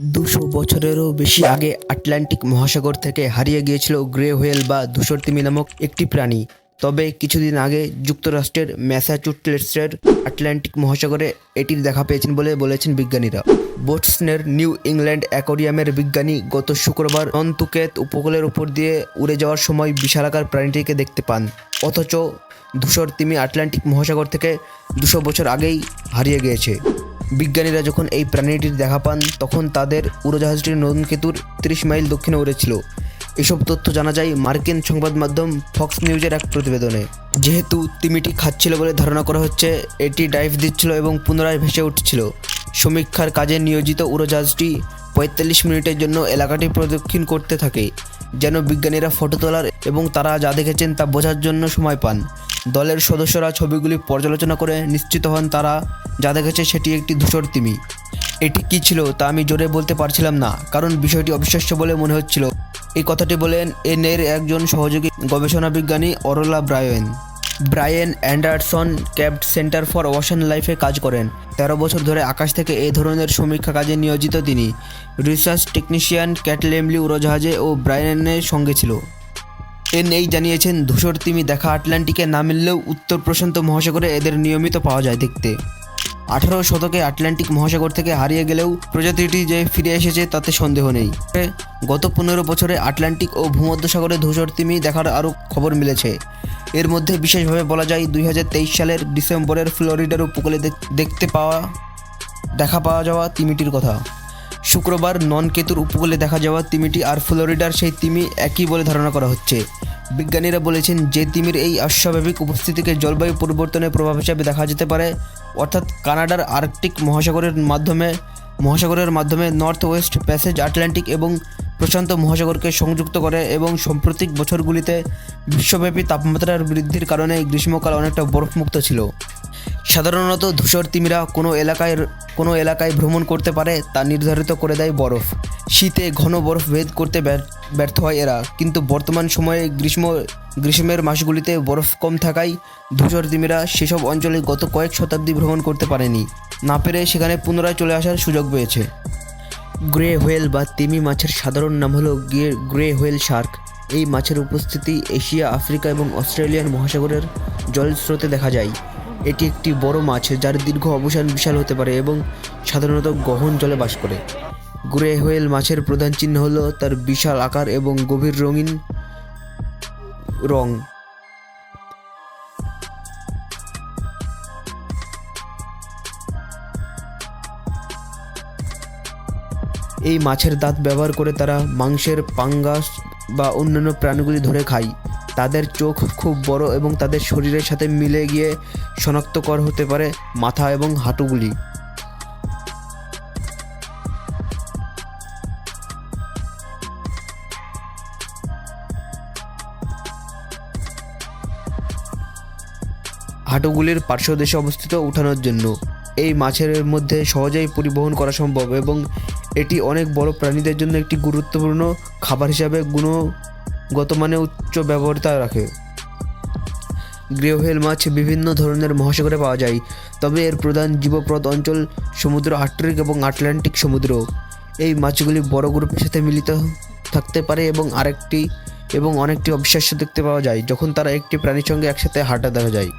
দুশো বছরেরও বেশি আগে আটলান্টিক মহাসাগর থেকে হারিয়ে গিয়েছিল গ্রে হোয়েল বা ধূসর তিমি নামক একটি প্রাণী। তবে কিছুদিন আগে যুক্তরাষ্ট্রের ম্যাসাচুসেটসের আটলান্টিক মহাসাগরে এটির দেখা পেয়েছেন বলে বলেছেন বিজ্ঞানীরা। বোটসনের নিউ ইংল্যান্ড অ্যাকোরিয়ামের বিজ্ঞানী গত শুক্রবার অন্তুকেত উপকূলের উপর দিয়ে উড়ে যাওয়ার সময় বিশালাকার প্রাণীটিকে দেখতে পান। অথচ ধূসর তিমি আটলান্টিক মহাসাগর থেকে দুশো বছর আগেই হারিয়ে গিয়েছে। বিজ্ঞানীরা যখন এই প্রাণীটির দেখা পান, তখন তাদের উড়োজাহাজটি নতুন কেতুর তিরিশ মাইল দক্ষিণে উড়েছিল। এসব তথ্য জানা যায় মার্কিন সংবাদ মাধ্যম ফক্স নিউজের এক প্রতিবেদনে। যেহেতু তিমিটি খাচ্ছিল বলে ধারণা করা হচ্ছে, এটি ডাইভ দিচ্ছিল এবং পুনরায় ভেসে উঠছিল। সমীক্ষার কাজে নিয়োজিত উড়োজাহাজটি পঁয়তাল্লিশ মিনিটের জন্য এলাকাটি প্রদক্ষিণ করতে থাকে, যেন বিজ্ঞানীরা ফটো তোলার এবং তারা যা দেখেছেন তা বোঝার জন্য সময় পান। দলের সদস্যরা ছবিগুলি পর্যালোচনা করে নিশ্চিত হন তারা যা দেখেছে সেটি একটি ধূসর তিমি। এটি কী ছিল তা আমি জোরে বলতে পারছিলাম না, কারণ বিষয়টি অবিশ্বাস্য বলে মনে হচ্ছিল। এই কথাটি বলেন এন এর একজন সহযোগী গবেষণা বিজ্ঞানী Orla O'Brien. O'Brien Anderson Cabot Center for ocean লাইফে কাজ করেন। তেরো বছর ধরে আকাশ থেকে এই ধরনের সমীক্ষা কাজে নিয়োজিত তিনি। রিসার্চ টেকনিশিয়ান ক্যাটলেমলি উড়োজাহাজে ও ব্রায়েনের সঙ্গে ছিল। এনএই জানিয়েছেন, ধূসর তিমি দেখা আটলান্টিকে না মিললেও উত্তর প্রশান্ত মহাসাগরে এদের নিয়মিত পাওয়া যায় দেখতে। আঠারো শতকে আটলান্টিক মহাসাগর থেকে হারিয়ে গেলেও প্রজাতিটি যে ফিরে এসেছে তাতে সন্দেহ নেই। গত পনেরো বছরে আটলান্টিক ও ভূমধ্যসাগরে ধূসর তিমি দেখার আরও খবর মিলেছে। এর মধ্যে বিশেষভাবে বলা যায় দুই হাজার তেইশ সালের ডিসেম্বরের ফ্লোরিডার উপকূলে দেখতে পাওয়া, দেখা পাওয়া যাওয়া তিমিটির কথা। শুক্রবার নন কেতুর উপকূলে দেখা যাওয়া তিমিটি আর ফ্লোরিডার সেই তিমি একই বলে ধারণা করা হচ্ছে। বিজ্ঞানীরা বলেছেন, যে তিমির এই অস্বাভাবিক উপস্থিতিকে জলবায়ু পরিবর্তনের প্রভাব হিসাবে দেখা যেতে পারে অর্থাৎ কানাডার আর্কটিক মহাসাগরের মাধ্যমে মহাসাগরের মাধ্যমে নর্থ ওয়েস্ট প্যাসেজ আটলান্টিক এবং প্রশান্ত মহাসাগরকে সংযুক্ত করে এবং সাম্প্রতিক বছরগুলিতে বিশ্বব্যাপী তাপমাত্রার বৃদ্ধির কারণে গ্রীষ্মকাল অনেকটা বরফমুক্ত ছিল। সাধারণত ধূসর তিমিরা কোনো এলাকায় কোনো এলাকায় ভ্রমণ করতে পারে তা নির্ধারিত করে দেয় বরফ। শীতে ঘন বরফ ভেদ করতে ব্যর্থ হয় এরা। কিন্তু বর্তমান সময়ে গ্রীষ্ম গ্রীষ্মের মাসগুলিতে বরফ কম থাকায় ধূসর তিমিরা সেসব অঞ্চলে গত কয়েক শতাব্দী ভ্রমণ করতে পারেনি। না পেরে সেখানে পুনরায় চলে আসার সুযোগ পেয়েছে। গ্রে হোয়েল বা তিমি মাছের সাধারণ নাম হলো গ্রে- গ্রে হোয়েল শার্ক। এই মাছের উপস্থিতি এশিয়া, আফ্রিকা এবং অস্ট্রেলিয়ান মহাসাগরের জলস্রোতে দেখা যায়। এটি একটি বড় মাছ যার দীর্ঘ অবসান বিশাল হতে পারে এবং সাধারণত গহন জলে বাস করে। গ্রে হোয়েল মাছের প্রধান চিহ্ন হলো তার বিশাল আকার এবং গভীর রঙিন রং। এই মাছের দাঁত ব্যবহার করে তারা মাংসের পাঙ্গাস বা অন্যান্য প্রাণীগুলি ধরে খায়। তাদের চোখ খুব বড় এবং তাদের শরীরের সাথে মিলে গিয়ে শনাক্তকর হতে পারে মাথা এবং হাঁটুগুলি। হাঁটুগুলির পার্শ্বদেশে অবস্থিত উঠানোর জন্য। এই মাছের মধ্যে সহজেই পরিবহন করা সম্ভব এবং এটি অনেক বড় প্রাণীদের জন্য একটি গুরুত্বপূর্ণ খাবার হিসাবে গুণগত মানে উচ্চ ব্যবহারিতা রাখে। গ্রেওহেল মাছ বিভিন্ন ধরনের মহাসাগরে পাওয়া যায়, তবে এর প্রধান জীবপ্রদ অঞ্চল সমুদ্র আর্কটিক এবং আটলান্টিক সমুদ্র। এই মাছগুলি বড় গ্রুপের সাথে মিলিত থাকতে পারে এবং আরেকটি এবং অনেকটি অবিশ্বাস্য দেখতে পাওয়া যায়, যখন তারা একটি প্রাণীর সঙ্গে একসাথে হাঁটা দেখা যায়।